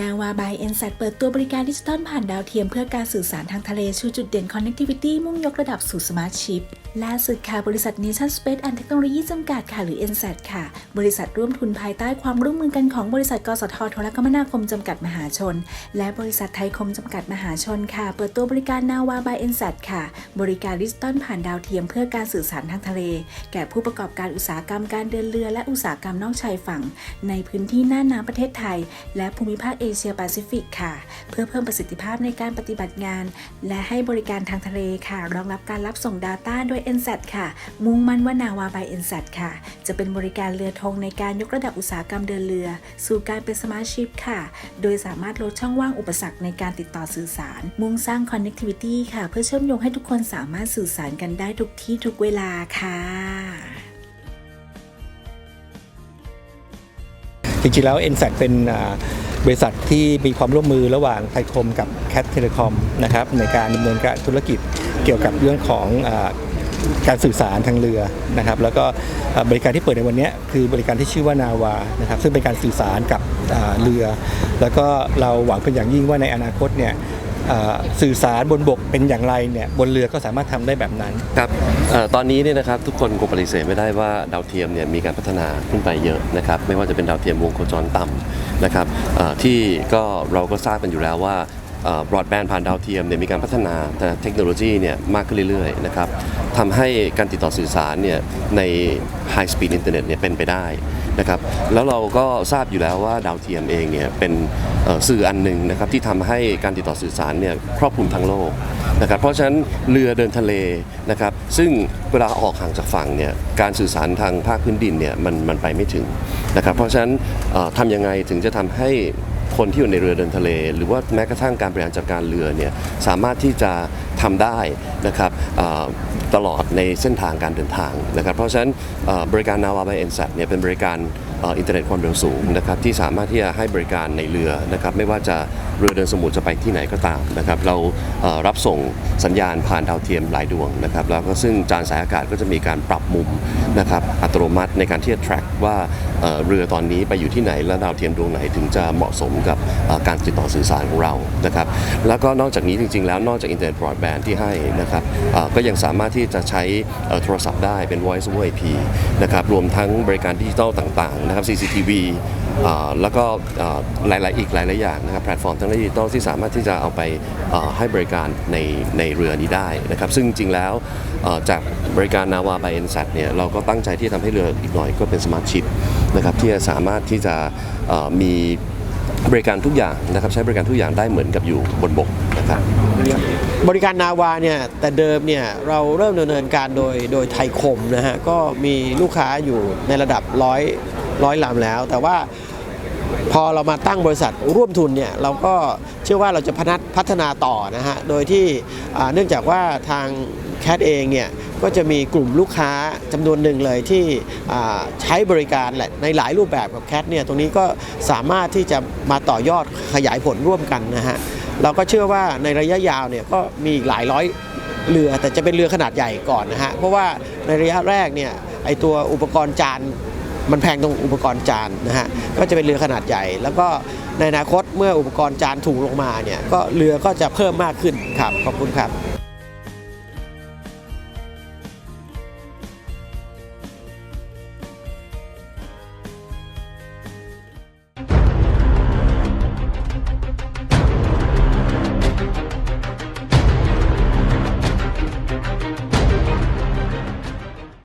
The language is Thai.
นาวาบายเอ็นแซเปิดตัวบริการดิจิตอลผ่านดาวเทียมเพื่อการสื่อสารทางทะเลชูจุดเด่น Connectivity มุ่งยกระดับสู่สมาร์ทชิปล่าสุดค่ะบริษัท Nation Space and Technology จำกัดค่ะหรือ NSAT ค่ะ บริษัทร่วมทุนภายใต้ความร่วมมือกันของบริษัทกสทโทรคมนาคมจำกัดมหาชน และบริษัทไทยคมจำกัดมหาชนค่ะ เปิดตัวบริการนาวาบาย NSAT ค่ะ บริการดิจิตอลผ่านดาวเทียมเพื่อการสื่อสารทางทะเล แก่ผู้ประกอบการอุตสาหกรรมการเดินเรือและอุตสาหกรรมนอกชายฝั่ง ในพื้นที่หน่านน้ำประเทศไทย และภูมิภาคเอเชียแปซิฟิกค่ะ เพื่อเพิ่มประสิทธิภาพในการปฏิบัติงาน และให้บริการทางทะเลค่ะ รองรับการรับส่ง Data โดย NSAT ค่ะ มุ่งมั่นว่านาวาบาย NSAT ค่ะ จะเป็นบริการเรือธงในการยกระดับอุตสาหกรรมเดินเรือ สู่การเป็นสมาร์ทชิพค่ะ โดยสามารถลดช่องว่างอุปสรรคในการติดต่อสื่อสาร มุ่งสร้าง connectivity ค่ะ เพื่อเชื่อมโยงให้ทุกคนสามารถสื่อสารกันได้ทุกที่ทุกเวลาค่ะจริงๆแล้ว n s a t เป็น บริษัทที่มีความร่วมมือระหว่างไทยคมกับแคทเทเลคอมนะครับในการดำเนินการธุรกิจเกี่ยวกับเรื่องของอการสื่อสารทางเรือนะครับ แล้วก็บริการที่เปิดในวันนี้คือบริการที่ชื่อว่านาวานะครับซึ่งเป็นการสื่อสารกับเรือ แล้วก็เราหวังเป็นอย่างยิ่งว่าในอนาคตเนี่ย สื่อสารบนบกเป็นอย่างไรเนี่ยบนเรือก็สามารถทำได้แบบนั้นครับออตอนนี้เนี่ยนะครับทุกคนคงปฏิเสธไม่ได้ว่าดาวเทียมเนี่ยมีการพัฒนาขึ้นไปเยอะนะครับไม่ว่าจะเป็นดาวเทียมวงโคจรต่ำนะครับที่ก็เราก็ทราบกันอยู่แล้วว่า บรอดแบนด์ผ่านดาวเทียมเนี่ยมีการพัฒนาเทคโนโลยีเนี่ยมากขึ้นเรื่อยๆนะครับทำให้การติดต่อสื่อสารเนี่ยใน High Speed Internet เนี่ยเป็นไปได้นะครับแล้วเราก็ทราบอยู่แล้วว่าดาวเทียมเองเนี่ยเป็นสื่ออันหนึ่งนะครับที่ทำให้การติดต่อสื่อสารเนี่ยครอบคลุมทั้งโลกนะครับเพราะฉะนั้นเรือเดินทะเลนะครับซึ่งเวลาออกห่างจากฝั่งเนี่ยการสื่อสารทางภาคพื้นดินเนี่ยมันมันไปไม่ถึงนะครับเพราะฉะนั้นทำยังไงถึงจะทำให้ คนที่อยู่ในเรือเดินทะเล หรือว่าแม้กระทั่งการบริหารจัดการเรือเนี่ยสามารถที่จะทำได้นะครับตลอดในเส้นทางการเดินทางนะครับ เพราะฉะนั้นบริการนาวาบายเอ็นซัเนี่ยเป็นบริการอินเทอร์เน็ตความเร็วสูงนะครับที่สามารถที่จะให้บริการในเรือนะครับไม่ว่าจะเรือเดินสมุทรจะไปที่ไหนก็ตามนะครับเรารับส่งสัญญาณผ่านดาวเทียมหลายดวงนะครับแล้วก็ซึ่งจานสายอากาศก็จะมีการปรับมุมนะครับอัตโนมัติในการที่จะ track ว่าเรือตอนนี้ไปอยู่ที่ไหนและดาวเทียมดวงไหนถึงจะเหมาะสมกับการติดต่อสื่อสารของเรานะครับแล้วก็นอกจากนี้จริงๆ แล้วนอกจากอินเทอร์เน็ตบรอดแบนด์ที่ให้นะครับก็ยังสามารถที่จะใช้โทรศัพท์ได้เป็น voice over IP นะครับรวมทั้งบริการดิจิทัลต่างๆนะครับ CCTV แล้วก็หลาย ๆ อีกหลาย ๆ อย่างนะครับแพลตฟอร์มทั้งดิจิทัลที่สามารถที่จะเอาไปให้บริการในในเรือนี้ได้นะครับ ซึ่งจริง ๆ แล้วจากบริการนาวา by n s a t เนี่ยเราก็ตั้งใจที่จะทำให้เรืออีกหน่อยก็เป็นสมาร์ทชิพนะครับที่จะสามารถที่จะมีบริการทุกอย่างนะครับใช้บริการทุกอย่างได้เหมือนกับอยู่บนบกนะครับบริการนาวาเนี่ยแต่เดิมเนี่ยเราเริ่มดำเนินการโดยโดยไทยคมนะฮะก็มีลูกค้าอยู่ในระดับร้อย ร้อยลำแล้ว แต่ว่าพอเรามาตั้งบริษัทร่วมทุนเนี่ยเราก็เชื่อว่าเราจะพนัพัฒนาต่อนะฮะ โดยที่เนื่องจากว่าทางแคทเองเนี่ยก็จะมีกลุ่มลูกค้าจำนวนหนึ่งเลยที่ใช้บริการแหละในหลายรูปแบบกับแคทเนี่ยตรงนี้ก็สามารถที่จะมาต่อยอดขยายผลร่วมกันนะฮะ เราก็เชื่อว่าในระยะยาวเนี่ยก็มีอีกหลายร้อยเรือแต่จะเป็นเรือขนาดใหญ่ก่อนนะฮะ เพราะว่าในระยะแรกเนี่ยไอตัวอุปกรณ์จาน มันแพงตรงอุปกรณ์จานนะฮะก็จะเป็นเรือขนาดใหญ่ แล้วก็ในอนาคตเมื่ออุปกรณ์จานถูกลงมาเนี่ยก็เรือก็จะเพิ่มมากขึ้นครับขอบคุณครับ